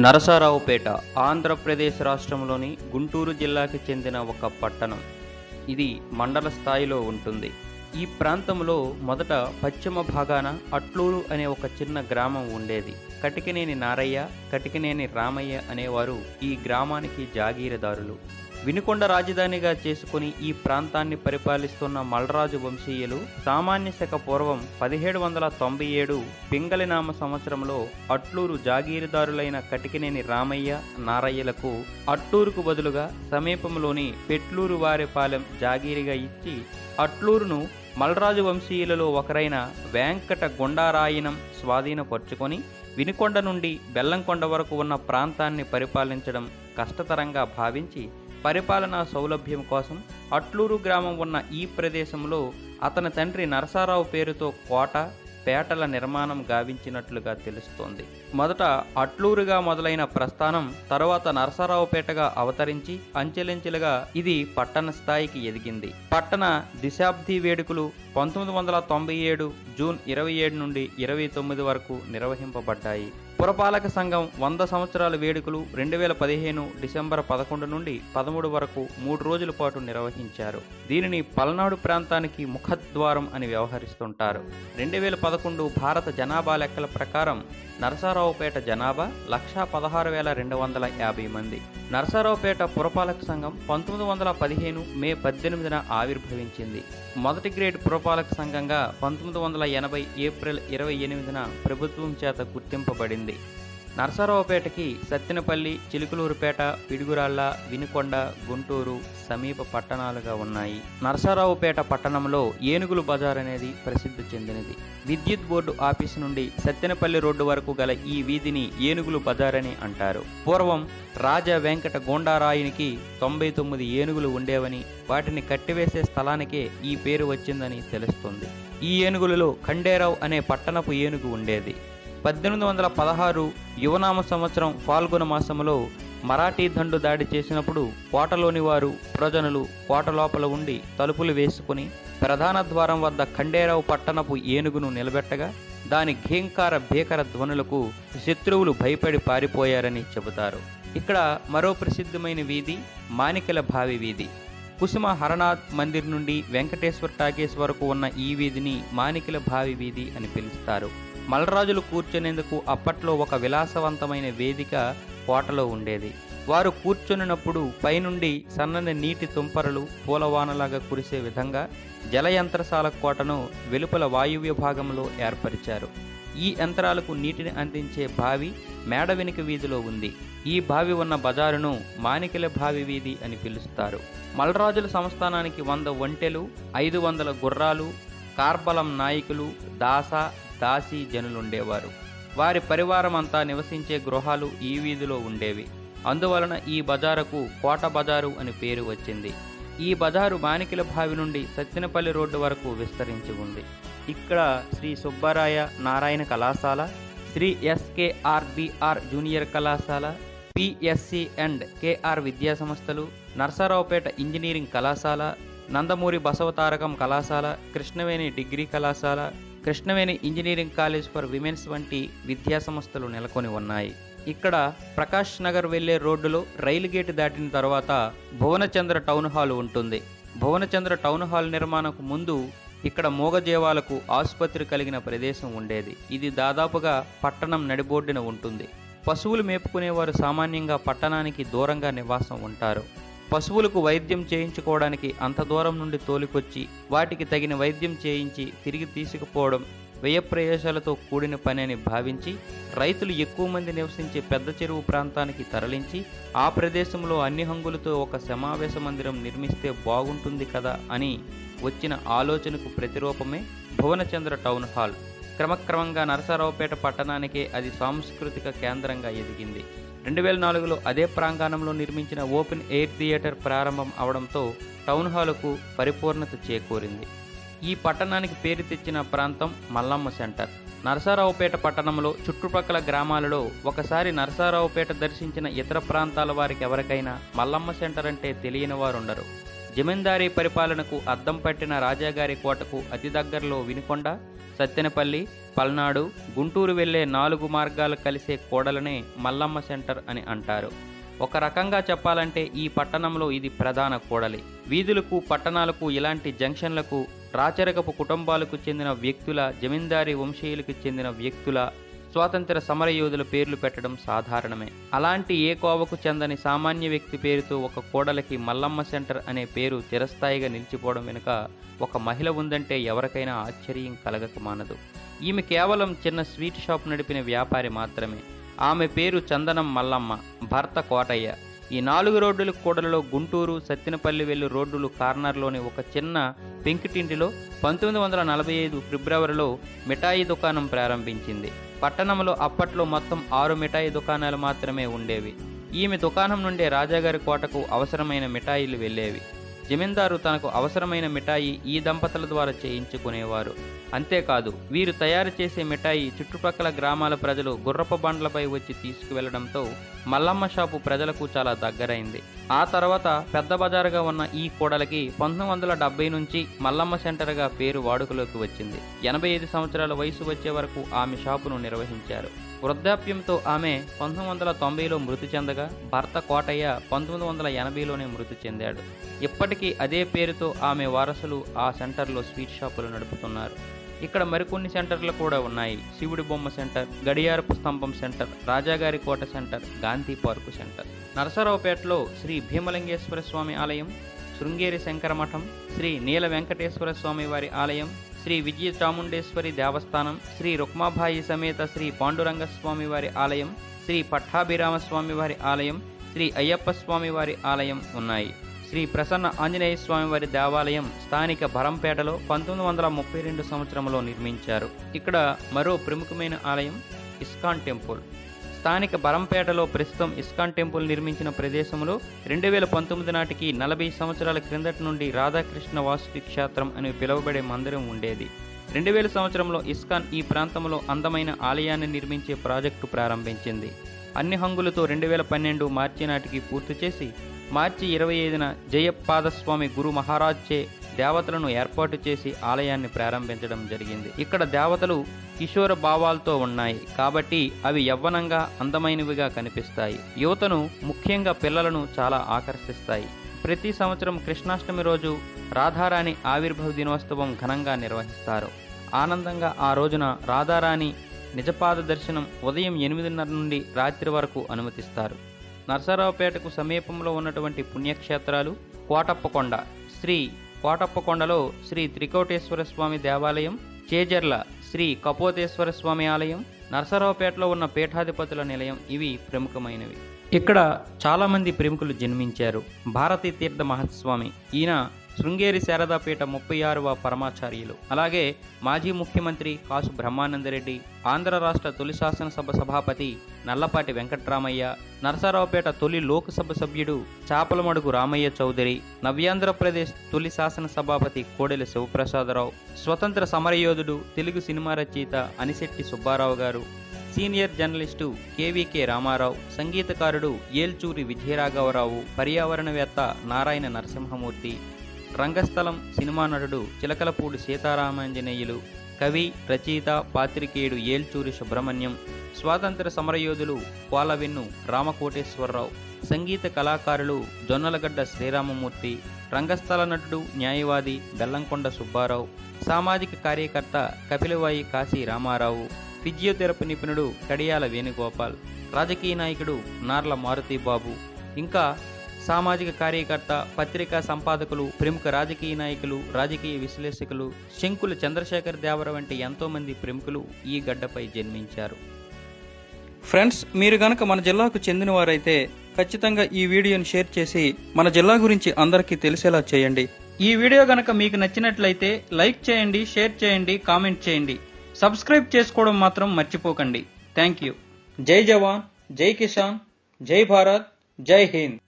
నరసారావుపేట ఆంధ్రప్రదేశ్ రాష్ట్రంలోని గుంటూరు జిల్లాకి చెందిన ఒక పట్టణం. ఇది మండల స్థాయిలో ఉంటుంది. ఈ ప్రాంతంలో మొదట పశ్చిమ భాగాన అట్లూరు అనే ఒక చిన్న గ్రామం ఉండేది. కటికినేని నారయ్య కటికినేని రామయ్య అనేవారు ఈ గ్రామానికి జాగీరదారులు. వినుకొండ రాజధానిగా చేసుకుని ఈ ప్రాంతాన్ని పరిపాలిస్తున్న మల్రాజు వంశీయులు సామాన్య శక పూర్వం పదిహేడు వందల తొంభై ఏడు పింగళినామ సంవత్సరంలో అట్లూరు జాగీరుదారులైన కటికినేని రామయ్య నారయ్యలకు అట్లూరుకు బదులుగా సమీపంలోని పెట్లూరు వారిపాలెం జాగీరిగా ఇచ్చి అట్లూరును మల్రాజు వంశీయులలో ఒకరైన వెంకట గుండారాయనం స్వాధీనపరుచుకొని వినుకొండ నుండి బెల్లంకొండ వరకు ఉన్న ప్రాంతాన్ని పరిపాలించడం కష్టతరంగా భావించి పరిపాలనా సౌలభ్యం కోసం అట్లూరు గ్రామం ఉన్న ఈ ప్రదేశంలో అతని తండ్రి నరసారావు పేరుతో కోట పేటల నిర్మాణం గావించినట్లుగా తెలుస్తోంది. మొదట అట్లూరుగా మొదలైన ప్రస్థానం తర్వాత నరసరావుపేటగా అవతరించి అంచెలంచెలుగా ఇది పట్టణ స్థాయికి ఎదిగింది. పట్టణ దిశాబ్ది వేడుకలు పంతొమ్మిది వందల తొంభై ఏడు జూన్ ఇరవై ఏడు నుండి ఇరవై తొమ్మిది వరకు నిర్వహింపబడ్డాయి. పురపాలక సంఘం వంద సంవత్సరాల వేడుకలు రెండు వేల పదిహేను డిసెంబర్ పదకొండు నుండి పదమూడు వరకు మూడు రోజుల పాటు నిర్వహించారు. దీనిని పల్నాడు ప్రాంతానికి ముఖద్వారం అని వ్యవహరిస్తుంటారు. రెండు వేల పదకొండు భారత జనాభా లెక్కల ప్రకారం నరసారావుపేట జనాభా లక్షా పదహారు వేల రెండు వందల యాభై మంది. నరసారావుపేట పురపాలక సంఘం పంతొమ్మిది వందల పదిహేను మే పద్దెనిమిదిన ఆవిర్భవించింది. మొదటి గ్రేడ్ పురపాలక సంఘంగా పంతొమ్మిది వందల ఎనభై ఏప్రిల్ ఇరవై ఎనిమిదిన ప్రభుత్వం చేత గుర్తింపబడింది. నరసరావుపేటకి సత్తెనపల్లి చిలుకలూరుపేట పిడుగురాళ్ళ వినుకొండ గుంటూరు సమీప పట్టణాలుగా ఉన్నాయి. నరసరావుపేట పట్టణంలో ఏనుగులు బజార్ అనేది ప్రసిద్ధి చెందినది. విద్యుత్ బోర్డు ఆఫీసు నుండి సత్తెనపల్లి రోడ్డు వరకు గల ఈ వీధిని ఏనుగులు బజార్ అని అంటారు. పూర్వం రాజా వెంకట గోండారాయునికి తొంభై తొమ్మిది ఏనుగులు ఉండేవని వాటిని కట్టివేసే స్థలానికే ఈ పేరు వచ్చిందని తెలుస్తుంది. ఈ ఏనుగులలో ఖండేరావు అనే పట్టణపు ఏనుగు ఉండేది. పద్దెనిమిది వందల పదహారు యువనామ సంవత్సరం ఫాల్గుణ మాసములో మరాఠీ దండు దాడి చేసినప్పుడు కోటలోని వారు ప్రజనులు కోట లోపల ఉండి తలుపులు వేసుకుని ప్రధాన ద్వారం వద్ద ఖండేరావు పట్టణపు ఏనుగును నిలబెట్టగా దాని ఘీంకార భీకర ధ్వనులకు శత్రువులు భయపడి పారిపోయారని చెబుతారు. ఇక్కడ మరో ప్రసిద్ధమైన వీధి మానికల భావి వీధి. కుసుమ హరనాథ్ మందిర్ నుండి వెంకటేశ్వర టాకీస్ వరకు ఉన్న ఈ వీధిని మానికల భావి వీధి అని పిలుస్తారు. మలరాజులు కూర్చునేందుకు అప్పట్లో ఒక విలాసవంతమైన వేదిక కోటలో ఉండేది. వారు కూర్చునినప్పుడు పైనుండి సన్నని నీటి తుంపరలు పూలవానలాగా కురిసే విధంగా జలయంత్రశాల కోటను వెలుపల వాయువ్య భాగంలో ఏర్పరిచారు. ఈ యంత్రాలకు నీటిని అందించే బావి మేడ వెనుక వీధిలో ఉంది. ఈ బావి ఉన్న బజారును మాణికల బావి వీధి అని పిలుస్తారు. మలరాజుల సంస్థానానికి వంద ఒంటెలు ఐదు వందల గుర్రాలు కార్బలం నాయకులు దాస దాసీ జనులుండేవారు. వారి పరివారం అంతా నివసించే గృహాలు ఈ వీధిలో ఉండేవి. అందువలన ఈ బజారుకు కోట బజారు అని పేరు వచ్చింది. ఈ బజారు మానికిల బావి నుండి సత్తినపల్లి రోడ్డు వరకు విస్తరించి ఉంది. ఇక్కడ శ్రీ సుబ్బరాయ నారాయణ కళాశాల శ్రీ ఎస్కేఆర్బిఆర్ జూనియర్ కళాశాల పిఎస్సి అండ్ కేఆర్ విద్యా సంస్థలు నర్సరావుపేట ఇంజనీరింగ్ కళాశాల నందమూరి బసవతారకం కళాశాల కృష్ణవేణి డిగ్రీ కళాశాల Krishnaveni engineering college for women's వంటి విద్యా సంస్థలు నెలకొని ఉన్నాయి. ఇక్కడ ప్రకాష్ నగర్ వెళ్ళే రోడ్డులో రైలు గేటు దాటిన తర్వాత భువనచంద్ర టౌన్ హాల్ ఉంటుంది. భువనచంద్ర టౌన్ హాల్ నిర్మాణకు ముందు ఇక్కడ మూగజీవాలకు ఆసుపత్రి కలిగిన ప్రదేశం ఉండేది. ఇది దాదాపుగా పట్టణం నడిబోర్డున ఉంటుంది. పశువులు మేపుకునేవారు సామాన్యంగా పట్టణానికి దూరంగా నివాసం ఉంటారు. పశువులకు వైద్యం చేయించుకోవడానికి అంత దూరం నుండి తోలికొచ్చి వాటికి తగిన వైద్యం చేయించి తిరిగి తీసుకుపోవడం వ్యయ ప్రయోజనాలతో కూడిన పని అని భావించి రైతులు ఎక్కువ మంది నివసించే పెద్ద చెరువు ప్రాంతానికి తరలించి ఆ ప్రదేశంలో అన్ని హంగులతో ఒక సమావేశ మందిరం నిర్మిస్తే బాగుంటుంది కదా అని వచ్చిన ఆలోచనకు ప్రతిరూపమే భువనచంద్ర టౌన్ హాల్. క్రమక్రమంగా నరసరావుపేట పట్టణానికే అది సాంస్కృతిక కేంద్రంగా ఎదిగింది. రెండు వేల నాలుగులో అదే ప్రాంగణంలో నిర్మించిన ఓపెన్ ఎయిర్ థియేటర్ ప్రారంభం అవడంతో టౌన్ హాలుకు పరిపూర్ణత చేకూరింది. ఈ పట్టణానికి పేరు తెచ్చిన ప్రాంతం మల్లమ్మ సెంటర్. నరసారావుపేట పట్టణంలో చుట్టుపక్కల గ్రామాలలో ఒకసారి నరసారావుపేట దర్శించిన ఇతర ప్రాంతాల వారికి ఎవరికైనా మల్లమ్మ సెంటర్ అంటే తెలియని వారుండరు. జమీందారీ పరిపాలనకు అద్దం పట్టిన రాజాగారి కోటకు అతి దగ్గరలో వినుకొండ సత్తెనపల్లి పల్నాడు గుంటూరు వెళ్ళే నాలుగు మార్గాలు కలిసే కూడలనే మల్లమ్మ సెంటర్ అని అంటారు. ఒక రకంగా చెప్పాలంటే ఈ పట్టణంలో ఇది ప్రధాన కూడలి. వీధులకు పట్టణాలకు ఇలాంటి జంక్షన్లకు రాచరికపు కుటుంబాలకు చెందిన వ్యక్తుల జమీందారీ వంశీయులకు చెందిన వ్యక్తుల స్వాతంత్ర సమరయోధుల పేర్లు పెట్టడం సాధారణమే. అలాంటి ఏ కోవకు చెందని సామాన్య వ్యక్తి పేరుతో ఒక కోడలకి మల్లమ్మ సెంటర్ అనే పేరు చిరస్థాయిగా నిలిచిపోవడం వెనుక ఒక మహిళ ఉందంటే ఎవరికైనా ఆశ్చర్యం కలగక మానదు. ఈమె కేవలం చిన్న స్వీట్ షాప్ నడిపిన వ్యాపారి మాత్రమే. ఆమె పేరు చందనం మల్లమ్మ భర్త కోటయ్య. ఈ నాలుగు రోడ్డుల కూడలలో గుంటూరు సత్తినపల్లి వెళ్ళు రోడ్డులు కార్నర్లోని ఒక చిన్న పెంకుటింటిలో పంతొమ్మిది వందల నలభై ఐదు ఫిబ్రవరిలో మిఠాయి దుకాణం ప్రారంభించింది. పట్టణంలో అప్పట్లో మొత్తం ఆరు మిఠాయి దుకాణాలు మాత్రమే ఉండేవి. ఈమె దుకాణం నుండే రాజాగారి కోటకు అవసరమైన మిఠాయిలు వెళ్ళేవి. జమీందారు తనకు అవసరమైన మిఠాయి ఈ దంపతుల ద్వారా చేయించుకునేవారు. అంతేకాదు వీరు తయారు చేసే మిఠాయి చుట్టుపక్కల గ్రామాల ప్రజలు గుర్రపు బండ్లపై వచ్చి తీసుకువెళ్ళడంతో మల్లమ్మ షాపు ప్రజలకు చాలా దగ్గరైంది. ఆ తర్వాత పెద్ద బజారుగా ఉన్న ఈ కూడలికి పంతొమ్మిది వందల డెబ్బై నుంచి మల్లమ్మ సెంటర్గా పేరు వాడుకలోకి వచ్చింది. ఎనభై ఐదు సంవత్సరాల వయసు వచ్చే వరకు ఆమె షాపును నిర్వహించారు. వృద్ధాప్యంతో ఆమె పంతొమ్మిది వందల తొంభైలో మృతి చెందగా భర్త కోటయ్య పంతొమ్మిది వందల ఎనభైలోనే మృతి చెందాడు. ఇప్పటికీ అదే పేరుతో ఆమె వారసులు ఆ సెంటర్లో స్వీట్ షాపులు నడుపుతున్నారు. ఇక్కడ మరికొన్ని సెంటర్లు కూడా ఉన్నాయి. శివుడి బొమ్మ సెంటర్ గడియారపు స్తంభం సెంటర్ రాజాగారి కోట సెంటర్ గాంధీ పార్కు సెంటర్. నరసరావుపేటలో శ్రీ భీమలింగేశ్వర స్వామి ఆలయం శృంగేరి శంకర మఠం శ్రీ నీల వెంకటేశ్వర స్వామి వారి ఆలయం శ్రీ విజయ చాముండేశ్వరి దేవస్థానం శ్రీ రుక్మాబాయి సమేత శ్రీ పాండురంగ స్వామి వారి ఆలయం శ్రీ పట్టాభిరామ స్వామి వారి ఆలయం శ్రీ అయ్యప్ప స్వామి వారి ఆలయం ఉన్నాయి. శ్రీ ప్రసన్న ఆంజనేయ స్వామివారి దేవాలయం స్థానిక భరంపేటలో పంతొమ్మిది వందల ముప్పై రెండు సంవత్సరంలో నిర్మించారు. ఇక్కడ మరో ప్రముఖమైన ఆలయం ఇస్కాన్ టెంపుల్. స్థానిక బరంపేటలో ప్రస్తుతం ఇస్కాన్ టెంపుల్ నిర్మించిన ప్రదేశంలో రెండు వేల పంతొమ్మిది నాటికి నలభై సంవత్సరాల క్రిందటి నుండి రాధాకృష్ణ వాసుకి క్షేత్రం అని పిలువబడే మందిరం ఉండేది. రెండు వేల సంవత్సరంలో ఇస్కాన్ ఈ ప్రాంతంలో అందమైన ఆలయాన్ని నిర్మించే ప్రాజెక్టు ప్రారంభించింది. అన్ని హంగులతో రెండు వేల పన్నెండు మార్చి నాటికి పూర్తి చేసి మార్చి ఇరవై ఐదున జయపాదస్వామి గురు మహారాజ్చే దేవతలను ఏర్పాటు చేసి ఆలయాన్ని ప్రారంభించడం జరిగింది. ఇక్కడ దేవతలు కిషోర భావాలతో ఉన్నాయి. కాబట్టి అవి యవ్వనంగా అందమైనవిగా కనిపిస్తాయి. యువతను ముఖ్యంగా పిల్లలను చాలా ఆకర్షిస్తాయి. ప్రతి సంవత్సరం కృష్ణాష్టమి రోజు రాధారాణి ఆవిర్భవ దినోత్సవం ఘనంగా నిర్వహిస్తారు. ఆనందంగా ఆ రోజున రాధారాణి నిజపాద దర్శనం ఉదయం ఎనిమిదిన్నర నుండి రాత్రి వరకు అనుమతిస్తారు. నరసరావుపేటకు సమీపంలో ఉన్నటువంటి పుణ్యక్షేత్రాలు కోటప్పకొండ. శ్రీ కోటప్పకొండలో శ్రీ త్రికోటేశ్వర స్వామి దేవాలయం చేజర్ల శ్రీ కపోతేశ్వర స్వామి ఆలయం నరసరావుపేటలో ఉన్న పీఠాధిపతుల నిలయం ఇవి ప్రముఖమైనవి. ఇక్కడ చాలామంది ప్రముఖులు జన్మించారు. భారతీ తీర్థ మహాస్వామి ఈయన శృంగేరి శారదాపీఠ ముప్పై ఆరవ పరమాచార్యులు. అలాగే మాజీ ముఖ్యమంత్రి కాసు బ్రహ్మానందరెడ్డి ఆంధ్ర రాష్ట్ర తొలి శాసనసభ సభాపతి నల్లపాటి వెంకట్రామయ్య నరసరావుపేట తొలి లోక్సభ సభ్యుడు చాపలమడుగు రామయ్య చౌదరి నవ్యాంధ్రప్రదేశ్ తొలి శాసన సభాపతి కోడెల శివప్రసాదరావు స్వతంత్ర సమరయోధుడు తెలుగు సినిమా రచయిత Anisetti Subbarao garu senior journalist KVK Ramarao సంగీతకారుడు Elchuri Vijayaraghavarao పర్యావరణవేత్త నారాయణ నరసింహమూర్తి రంగస్థలం సినిమా నటుడు చిలకలపూడి సీతారామాంజనేయులు కవి రచయిత పాత్రికేయుడు ఏల్చూరి సుబ్రహ్మణ్యం స్వాతంత్ర సమరయోధులు పాలవెన్ను రామకోటేశ్వరరావు సంగీత కళాకారులు జొన్నలగడ్డ శ్రీరామమూర్తి రంగస్థల నటుడు న్యాయవాది బెల్లంకొండ సుబ్బారావు సామాజిక కార్యకర్త కపిలవాయి కాశీ రామారావు ఫిజియోథెరపీ నిపుణుడు కడియాల వేణుగోపాల్ రాజకీయ నాయకుడు నార్ల మారుతి బాబు ఇంకా సామాజిక కార్యకర్త పత్రికా సంపాదకులు ప్రముఖ రాజకీయ నాయకులు రాజకీయ విశ్లేషకులు శంకుల చంద్రశేఖర్ దేవర వంటి ఎంతోమంది ప్రముఖులు ఈ గడ్డపై జన్మించారు. ఫ్రెండ్స్ మీరు గనక మన జిల్లాకు చెందినవారైతే ఖచ్చితంగా ఈ వీడియోని షేర్ చేసి మన జిల్లా గురించి అందరికీ తెలిసేలా చేయండి. ఈ వీడియో గనక మీకు నచ్చినట్లయితే లైక్ చేయండి షేర్ చేయండి కామెంట్ చేయండి. సబ్స్క్రైబ్ చేసుకోవడం మాత్రం మర్చిపోకండి. Thank you. జై జవాన్ జై కిసాన్ జై భారత్ జై హింద్.